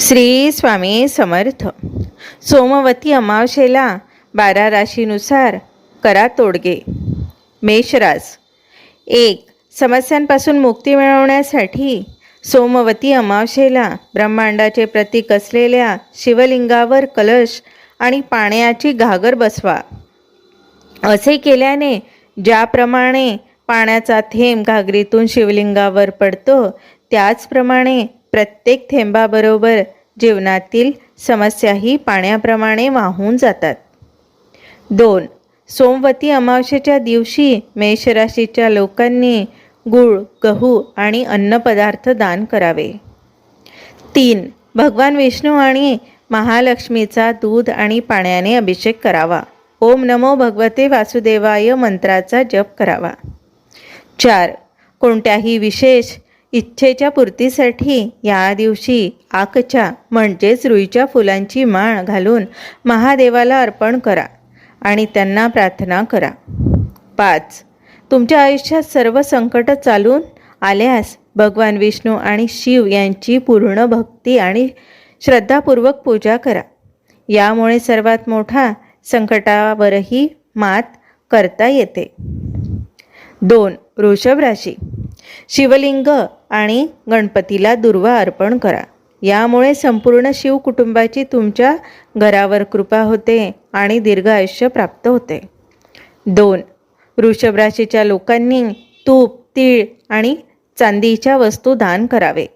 श्री स्वामी समर्थ. सोमवती अमावशेला बारा राशीनुसार करा तोडगे. मेषराज. एक समस्यांपासून मुक्ती मिळवण्यासाठी सोमवती अमावशेला ब्रह्मांडाचे प्रतीक असलेल्या शिवलिंगावर कलश आणि पाण्याची घागर बसवा. असे केल्याने ज्याप्रमाणे पाण्याचा थेंब घागरीतून शिवलिंगावर पडतो त्याचप्रमाणे प्रत्येक थेंबाबरोबर जीवनातील समस्याही पाण्याप्रमाणे वाहून जातात. दोन सोमवती अमावस्येच्या दिवशी मेषराशीच्या लोकांनी गुळ गहू आणि अन्नपदार्थ दान करावे. तीन भगवान विष्णू आणि महालक्ष्मीचा दूध आणि पाण्याने अभिषेक करावा. ओम नमो भगवते वासुदेवाय मंत्राचा जप करावा. चार कोणत्याही विशेष इच्छेच्या पूर्तीसाठी या दिवशी आकच्या म्हणजेच रुईच्या फुलांची माळ घालून महादेवाला अर्पण करा आणि त्यांना प्रार्थना करा. पाच. तुमच्या आयुष्यात सर्व संकट चालून आल्यास भगवान विष्णू आणि शिव यांची पूर्ण भक्ती आणि श्रद्धापूर्वक पूजा करा. यामुळे सर्वात मोठा संकटावरही मात करता येते. दोन. वृषभ राशी. शिवलिंग आणि गणपतीला दुर्वा अर्पण करा. यामुळे संपूर्ण शिव कुटुंबाची तुमच्या घरावर कृपा होते आणि दीर्घ आयुष्य प्राप्त होते. दोन वृषभ राशीच्या लोकांनी तूप तीळ आणि चांदीच्या वस्तू दान करावे.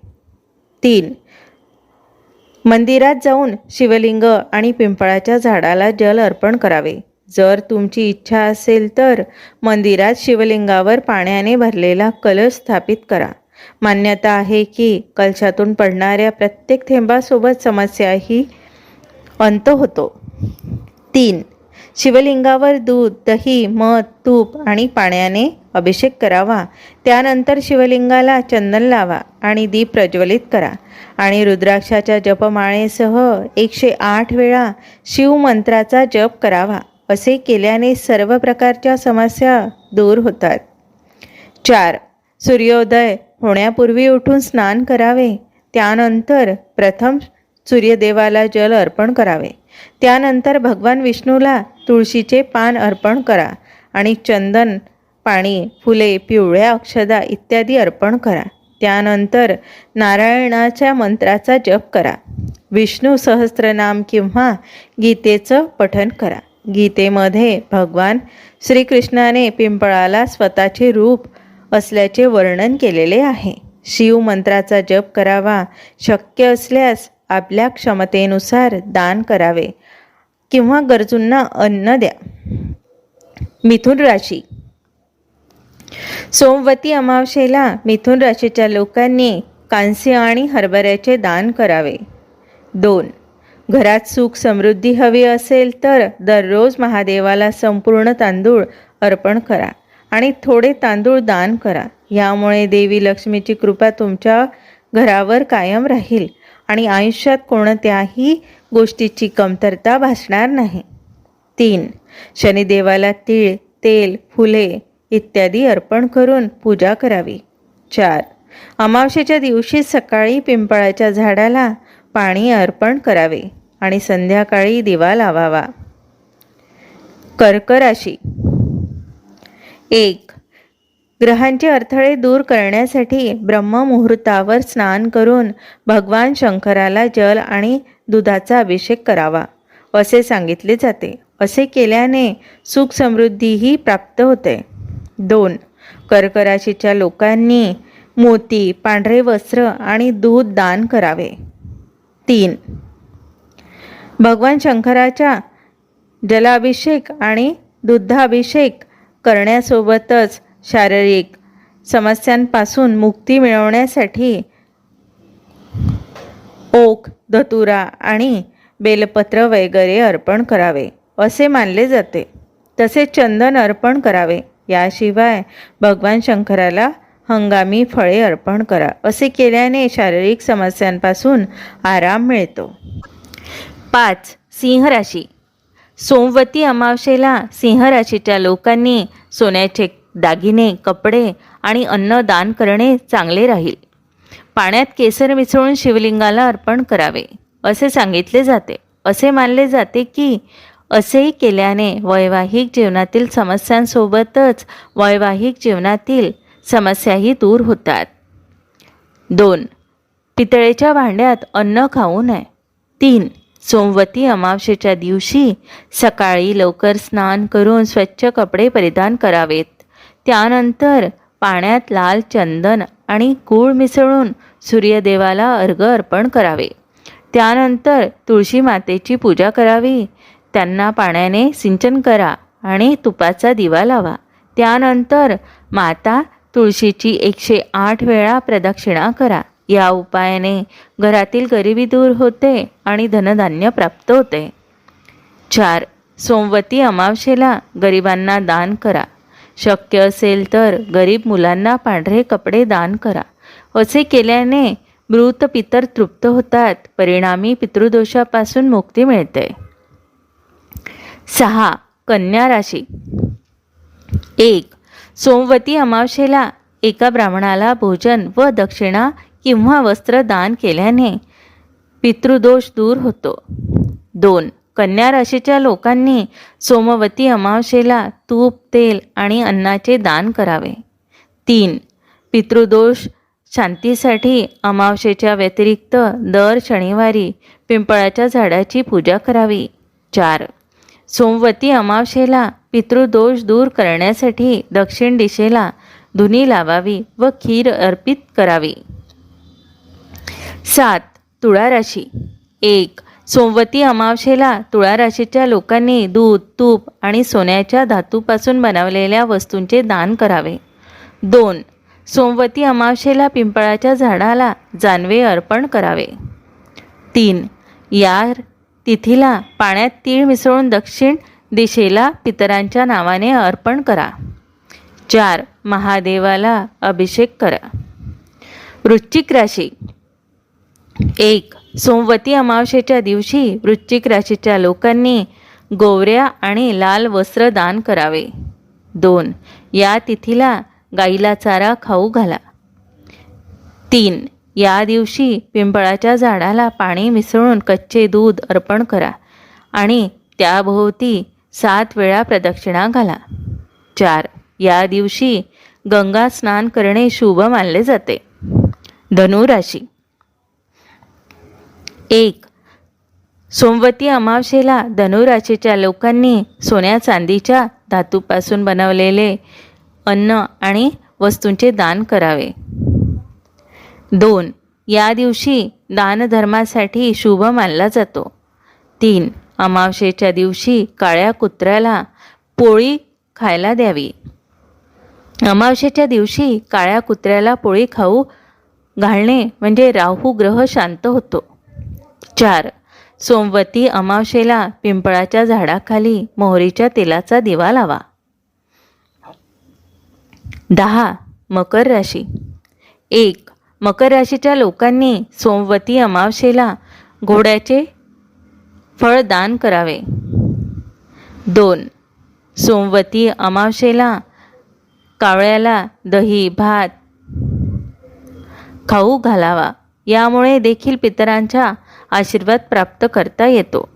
तीन मंदिरात जाऊन शिवलिंग आणि पिंपळाच्या झाडाला जल अर्पण करावे. जर तुमची इच्छा असेल तर मंदिरात शिवलिंगावर पाण्याने भरलेला कलश स्थापित करा. मान्यता आहे की कलशातून पडणाऱ्या प्रत्येक थेंबासोबत समस्याही अंत होतो. तीन शिवलिंगावर दूध दही मध तूप आणि पाण्याने अभिषेक करावा. त्यानंतर शिवलिंगाला चंदन लावा आणि दीप प्रज्वलित करा. आणि रुद्राक्षाच्या जपमाळेसह एकशे आठ वेळा शिवमंत्राचा जप करावा. असे केल्याने सर्व प्रकारच्या समस्या दूर होतात. चार सूर्योदय होण्यापूर्वी उठून स्नान करावे. त्यानंतर प्रथम सूर्यदेवाला जल अर्पण करावे. त्यानंतर भगवान विष्णूला तुळशीचे पान अर्पण करा आणि चंदन पाणी फुले पिवळ्या अक्षदा इत्यादी अर्पण करा. त्यानंतर नारायणाच्या मंत्राचा जप करा. विष्णू सहस्त्रनाम किंवा गीतेचं पठन करा. गीतेमध्ये भगवान श्रीकृष्णाने पिंपळाला स्वतःचे रूप असल्याचे वर्णन केलेले आहे. शिव मंत्राचा जप करावा शक्य असल्यास आपल्या क्षमतेनुसार दान करावे किंवा गरजूंना अन्न द्या. मिथुन राशी. सोमवती अमावशेला मिथुन राशीच्या लोकांनी कांस्य आणि हरभऱ्याचे दान करावे. दोन घरात सुख समृद्धी हवी असेल तर दररोज महादेवाला संपूर्ण तांदूळ अर्पण करा. आणि थोडे तांदूळ दान करा. यामुळे देवी लक्ष्मीची कृपा तुमच्या घरावर कायम राहील आणि आयुष्यात कोणत्याही गोष्टीची कमतरता भासणार नाही. तीन शनिदेवाला तीळ तेल फुले इत्यादी अर्पण करून पूजा करावी. चार अमावशेच्या दिवशी सकाळी पिंपळाच्या झाडाला पाणी अर्पण करावे आणि संध्याकाळी दिवा लावावा. कर्क राशी एक. ग्रहांचे अडथळे दूर करण्यासाठी ब्रह्ममुहूर्तावर स्नान करून भगवान शंकराला जल आणि दुधाचा अभिषेक करावा असे सांगितले जाते. असे केल्याने सुख समृद्धीही प्राप्त होते. दोन. कर्क राशीच्या लोकांनी मोती पांढरे वस्त्र आणि दूध दान करावे. तीन. भगवान शंकराच्या जलाभिषेक आणि दुग्धाभिषेक करण्यासोबतच शारीरिक समस्यांपासून मुक्ती मिळवण्यासाठी ओक धतुरा आणि बेलपत्र वगैरे अर्पण करावे. असे मानले जाते. तसेच चंदन अर्पण करावे. याशिवाय भगवान शंकराला हंगामी फळे अर्पण करा. असे केल्याने शारीरिक समस्यांपासून आराम मिळतो. पाच सिंह राशी. सोमवती अमावशेला सिंह राशीच्या लोकांनी सोन्याचे दागिने कपडे आणि अन्न दान करणे चांगले राहील. पाण्यात केसर मिसळून शिवलिंगाला अर्पण करावे. असे सांगितले जाते. असे मानले जाते की असेही केल्याने वैवाहिक जीवनातील समस्यांसोबतच वैवाहिक जीवनातील समस्याही दूर होतात. दोन. पितळेच्या भांड्यात अन्न खाऊ नये. तीन. सोमवती अमावशेच्या दिवशी सकाळी लवकर स्नान करून स्वच्छ कपडे परिधान करावेत. त्यानंतर पाण्यात लाल चंदन आणि गूळ मिसळून सूर्यदेवाला अर्घ अर्पण करावे. त्यानंतर तुळशी मातेची पूजा करावी. त्यांना पाण्याने सिंचन करा आणि तुपाचा दिवा लावा. त्यानंतर माता तुळशीची एकशे आठ वेळा प्रदक्षिणा करा. या उपायाने घरातील गरिबी दूर होते आणि धनधान्य प्राप्त होते. चार सोमवती अमावशेला गरिबांना दान करा. शक्य असेल तर गरीब मुलांना पांढरे कपडे दान करा. असे केल्याने मृत पितर तृप्त होतात परिणामी पितृदोषापासून मुक्ती मिळते. सहा कन्या राशी. एक सोमवती अमावशेला एका ब्राह्मणाला भोजन व दक्षिणा किंवा वस्त्र दान केल्याने पितृदोष दूर होतो. दोन कन्या राशीच्या लोकांनी सोमवती अमावशेला तूप तेल आणि अन्नाचे दान करावे. तीन पितृदोष शांतीसाठी अमावशेच्या व्यतिरिक्त दर शनिवारी पिंपळाच्या झाडाची पूजा करावी. चार सोमवती अमावशेला पितृदोष दूर करण्यासाठी दक्षिण दिशेला धुनी लावावी व खीर अर्पित करावी. सात तुळा राशी. एक सोमवती अमावशेला तुळा राशीच्या लोकांनी दूध तूप आणि सोन्याच्या धातूपासून बनवलेल्या वस्तूंचे दान करावे. दोन सोमवती अमावशेला पिंपळाच्या झाडाला जानवे अर्पण करावे. तीन या तिथीला पाण्यात तीळ मिसळून दक्षिण दिशेला पितरांच्या नावाने अर्पण करा. चार महादेवाला अभिषेक करा. वृश्चिक राशी. एक सोमवती अमावस्येच्या दिवशी वृश्चिक राशीच्या लोकांनी गोवऱ्या आणि लाल वस्त्र दान करावे. दोन या तिथीला गाईला चारा खाऊ घाला. तीन या दिवशी पिंपळाच्या झाडाला पाणी मिसळून कच्चे दूध अर्पण करा आणि त्याभोवती सात वेळा प्रदक्षिणा घाला. चार या दिवशी गंगा स्नान करणे शुभ मानले जाते. धनुराशी एक. सोमवती अमावशेला धनुराशीच्या लोकांनी सोन्या चांदीच्या धातूपासून बनवलेले अन्न आणि वस्तूंचे दान करावे. दोन. या दिवशी दानधर्मासाठी शुभ मानला जातो. तीन. अमावशेच्या दिवशी काळ्या कुत्र्याला पोळी खायला द्यावी. अमावशेच्या दिवशी काळ्या कुत्र्याला पोळी खाऊ घालणे म्हणजे राहू ग्रह शांत होतो. चार. सोमवती अमावशेला पिंपळाच्या झाडाखाली मोहरीच्या तेलाचा दिवा लावा. दहा. मकर राशी. एक. मकर राशीच्या लोकांनी सोमवती अमावशेला घोड्याचे फळ दान करावे. दोन. सोमवती अमावशेला कावळ्याला दही भात खाऊ घालावा. यामुळे देखील पितरांच्या आशीर्वाद प्राप्त करता येतो.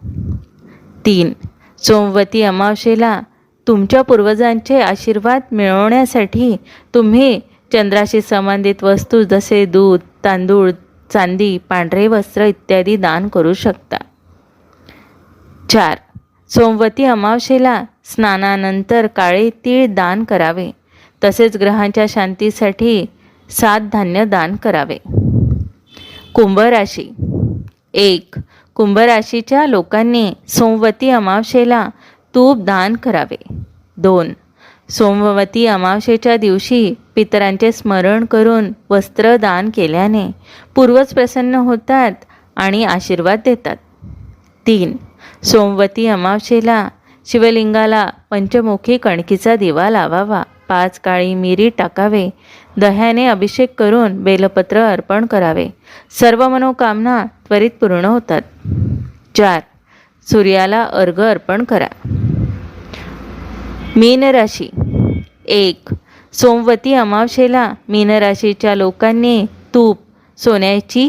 तीन सोमवती अमावशेला तुमच्या पूर्वजांचे आशीर्वाद मिळवण्यासाठी तुम्ही चंद्राशी संबंधित वस्तू जसे दूध तांदूळ चांदी पांढरे वस्त्र इत्यादी दान करू शकता. चार सोमवती अमावशेला स्नानानंतर काळे तीळ दान करावे. तसेच ग्रहांच्या शांतीसाठी सात धान्य दान करावे. कुंभ राशी एक. कुंभराशीच्या लोकांनी सोमवती अमावशेला तूप दान करावे. दोन. सोमवती अमावशेच्या दिवशी पितरांचे स्मरण करून वस्त्र दान केल्याने पूर्वज प्रसन्न होतात आणि आशीर्वाद देतात. तीन. सोमवती अमावशेला शिवलिंगाला पंचमुखी कणकीचा दिवा लावावा. पाच काळी मिरी टाकावे. दह्याने अभिषेक करून बेलपत्र अर्पण करावे. सर्व मनोकामना त्वरित पूर्ण होतात. चार. सूर्याला अर्घ अर्पण करा. मीन राशी. एक. सोमवती अमावशेला मीन राशीच्या लोकांनी तूप सोन्याची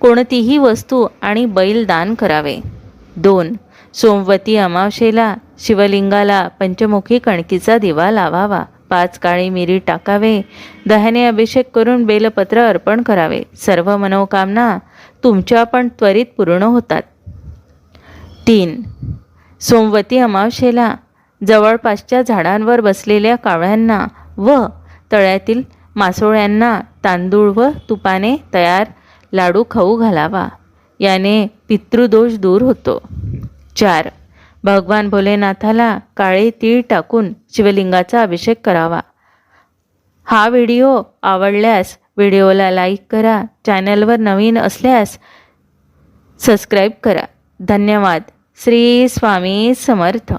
कोणतीही वस्तू आणि बैल दान करावे. दोन. सोमवती अमावशेला शिवलिंगाला पंचमुखी कणकीचा दिवा लावावा. पाच काळी मिरी टाकावे. दह्याने अभिषेक करून बेलपत्र अर्पण करावे. सर्व मनोकामना तुमच्या पण त्वरित पूर्ण होतात. तीन. सोमवती अमावशेला जवळपासच्या झाडांवर बसलेल्या कावळ्यांना व तळ्यातील मासोळ्यांना तांदूळ व तुपाने तयार लाडू खाऊ घालावा. याने पितृदोष दूर होतो. चार. भगवान भोलेनाथाला काळे तीळ टाकून शिवलिंगाचा अभिषेक करावा. हा व्हिडिओ आवडल्यास व्हिडिओला लाईक करा चॅनलवर नवीन असल्यास सबस्क्राईब करा. धन्यवाद. श्री स्वामी समर्थ.